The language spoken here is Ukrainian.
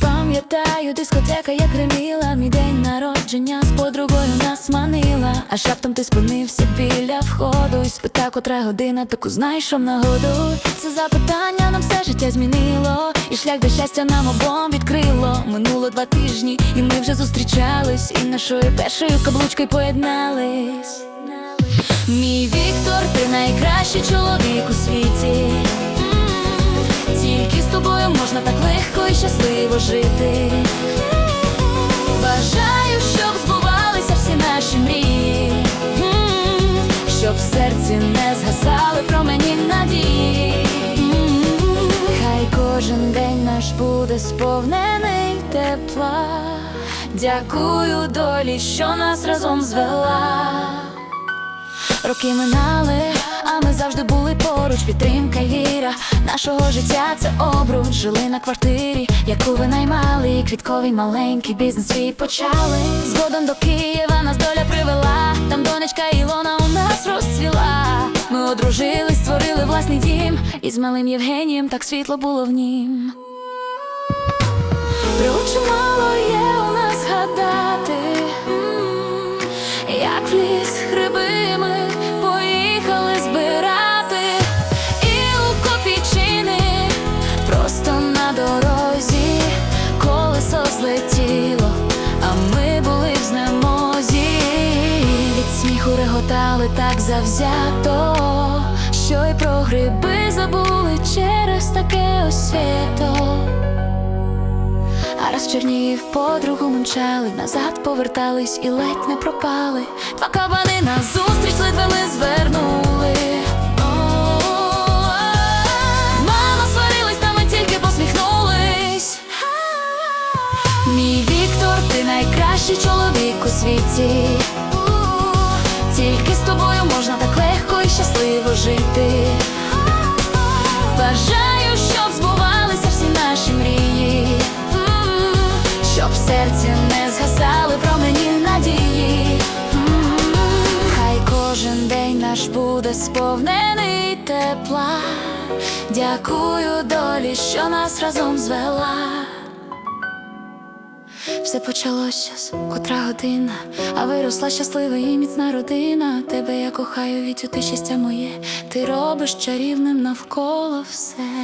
Пам'ятаю, дискотека, як гриміла, мій день народження з подругою нас манила, а раптом ти спинився біля входу. І спитав, котра година, таку знаєш, що в нагоду. Це запитання нам все життя змінило, і шлях до щастя нам обом відкрило. Минуло два тижні, і ми вже зустрічались, і нашою першою каблучкою поєднались. Мій Віктор, ти найкращий чоловік у світі. Тільки з тобою можна так легко і щасливо жити. Буде сповнений тепла. Дякую долі, що нас разом звела. Роки минали, а ми завжди були поруч. Підтримка й віра нашого життя це обруч. Жили на квартирі, яку ви наймали. І квітковий маленький бізнес свій почали. Згодом до Києва нас доля привела. Там донечка Ілона у нас розцвіла. Ми одружились, створили власний дім. І з малим Євгенієм так світло було в нім. Проче мало є у нас гадати, як в ліс гриби ми поїхали збирати, і у просто на дорозі колесо злетіло, а ми були в знемозі. Від сміху реготали так завзято, що й про гриби забули через таке ось свято. А раз в Чернігів подругу мчали, назад повертались і ледь не пропали. Два кабани назустріч ледве ми звернули. Мама сварилась, та ми тільки посміхнулись. Мій Віктор, ти найкращий чоловік у світі. Тільки з тобою можна так легко і щасливо жити. Бажаю, серці не згасали промені надії. Хай кожен день наш буде сповнений тепла. Дякую долі, що нас разом звела. Все почалося з котра година, а виросла щаслива і міцна родина. Тебе я кохаю, Вітю, щастя моє, ти робиш чарівним навколо все.